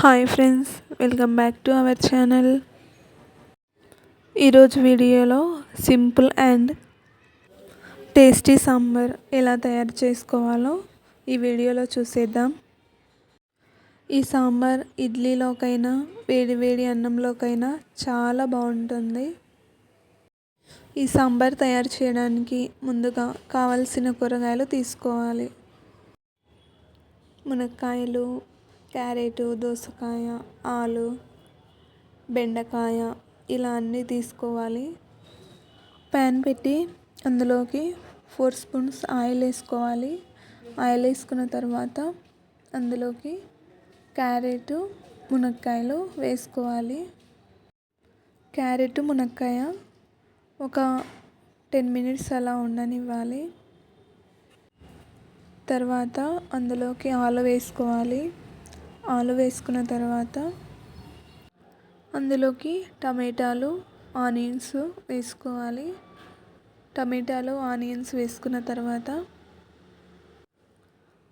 Hi friends welcome back to our channel ఈరోజు వీడియోలో simple and tasty sambar ఎలా తయారు చేసుకోవాలో ఈ వీడియోలో చూసేద్దాం. ఈ సాంబార్ ఇడ్లీలోకైనా వేడి వేడి అన్నంలోకైనా చాలా బాగుంటుంది. ఈ సాంబార్ తయారు చేయడానికి ముందుగా కావలసిన కూరగాయలు తీసుకోవాలి. మునక్కాయలు క్యారెట్ దోసకాయ ఆలు బెండకాయ ఇలా అన్నీ తీసుకోవాలి. ప్యాన్ పెట్టి అందులోకి ఫోర్ స్పూన్స్ ఆయిల్ వేసుకోవాలి. ఆయిల్ వేసుకున్న తర్వాత అందులోకి క్యారెట్ మునక్కాయలు వేసుకోవాలి. క్యారెట్ మునక్కాయ ఒక టెన్ మినిట్స్ అలా ఉండనివ్వాలి. తర్వాత అందులోకి ఆలు వేసుకోవాలి. ఆలు వేసుకున్న తర్వాత అందులోకి టమాటాలు ఆనియన్స్ వేసుకోవాలి. టమాటాలు ఆనియన్స్ వేసుకున్న తర్వాత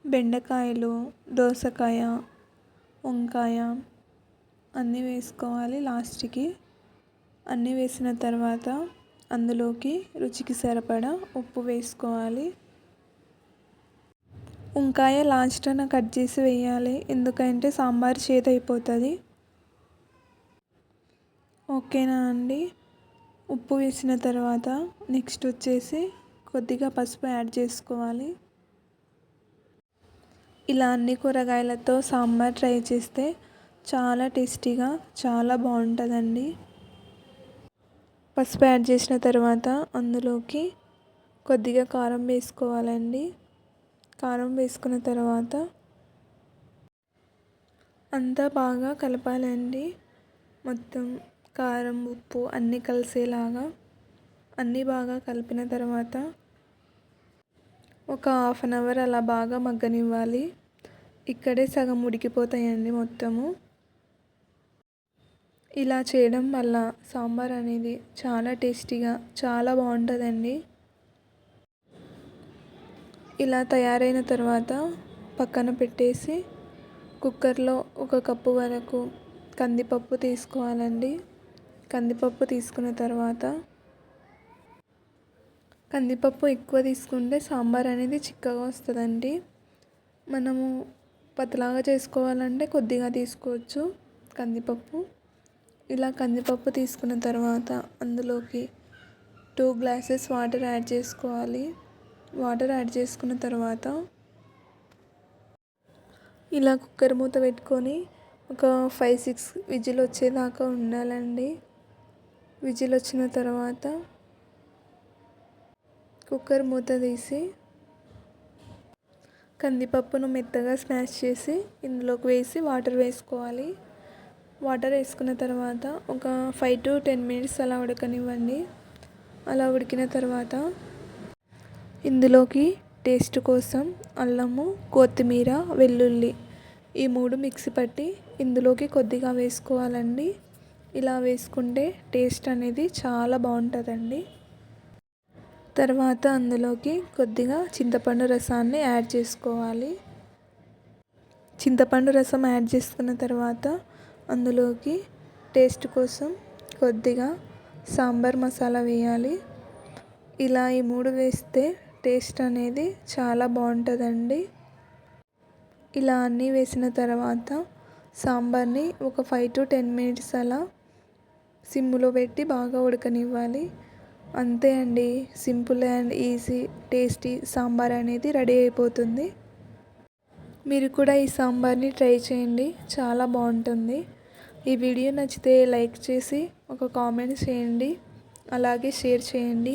బెండకాయలు దోసకాయ వంకాయ అన్నీ వేసుకోవాలి లాస్ట్కి. అన్నీ వేసిన తర్వాత అందులోకి రుచికి సరిపడా ఉప్పు వేసుకోవాలి. వంకాయ లాస్ట్న కట్ చేసి వేయాలి. ఎందుకంటే సాంబార్ చేదు అయిపోతుంది. ఓకేనా అండి? ఉప్పు వేసిన తర్వాత నెక్స్ట్ వచ్చేసి కొద్దిగా పసుపు యాడ్ చేసుకోవాలి. ఇలా అన్ని కూరగాయలతో సాంబార్ ట్రై చేస్తే చాలా టేస్టీగా చాలా బాగుంటుందండి. పసుపు యాడ్ చేసిన తర్వాత అందులోకి కొద్దిగా కారం వేసుకోవాలండి. కారం వేసుకున్న తర్వాత అంతా బాగా కలపాలండి. మొత్తం కారం ఉప్పు అన్నీ కలిసేలాగా అన్నీ బాగా కలిపిన తర్వాత ఒక హాఫ్ అన్ అవర్ అలా బాగా మగ్గనివ్వాలి. ఇక్కడే సగం ఉడికిపోతాయండి మొత్తము. ఇలా చేయడం వల్ల సాంబార్ అనేది చాలా టేస్టీగా చాలా బాగుంటుందండి. ఇలా తయారైన తర్వాత పక్కన పెట్టేసి కుక్కర్లో ఒక కప్పు వరకు కందిపప్పు తీసుకోవాలండి. కందిపప్పు తీసుకున్న తర్వాత కందిపప్పు ఎక్కువ తీసుకుంటే సాంబార్ అనేది చిక్కగా వస్తుందండి. మనము పతలాగా చేసుకోవాలంటే కొద్దిగా తీసుకోవచ్చు కందిపప్పు. ఇలా కందిపప్పు తీసుకున్న తర్వాత అందులోకి టూ గ్లాసెస్ వాటర్ యాడ్ చేసుకోవాలి. వాటర్ యాడ్ చేసుకున్న తర్వాత ఇలా కుక్కర్ మూత పెట్టుకొని ఒక ఫైవ్ సిక్స్ విజిల్ వచ్చేదాకా ఉండాలండి. విజిల్ వచ్చిన తర్వాత కుక్కర్ మూత తీసి కందిపప్పును మెత్తగా స్మాష్ చేసి ఇందులోకి వేసి వాటర్ వేసుకోవాలి. వాటర్ వేసుకున్న తర్వాత ఒక ఫైవ్ టు టెన్ మినిట్స్ అలా ఉడకనివ్వండి. అలా ఉడికిన తర్వాత ఇందులోకి టేస్ట్ కోసం అల్లము కొత్తిమీర వెల్లుల్లి ఈ మూడు మిక్సీ పట్టి ఇందులోకి కొద్దిగా వేసుకోవాలండి. ఇలా వేసుకుంటే టేస్ట్ అనేది చాలా బాగుంటుందండి. తర్వాత అందులోకి కొద్దిగా చింతపండు రసాన్ని యాడ్ చేసుకోవాలి. చింతపండు రసం యాడ్ చేసుకున్న తర్వాత అందులోకి టేస్ట్ కోసం కొద్దిగా సాంబార్ మసాలా వేయాలి. ఇలా ఈ మూడు వేస్తే టేస్ట్ అనేది చాలా బాగుంటుందండి. ఇలా అన్నీ వేసిన తర్వాత సాంబార్ని ఒక ఫైవ్ టు టెన్ మినిట్స్ అలా సిమ్లో పెట్టి బాగా ఉడకనివ్వాలి. అంతే అండి. Simple and easy tasty sambar అనేది రెడీ అయిపోతుంది. మీరు కూడా ఈ సాంబార్ని ట్రై చేయండి. చాలా బాగుంటుంది. ఈ వీడియో నచ్చితే లైక్ చేసి ఒక కామెంట్ చేయండి. అలాగే షేర్ చేయండి.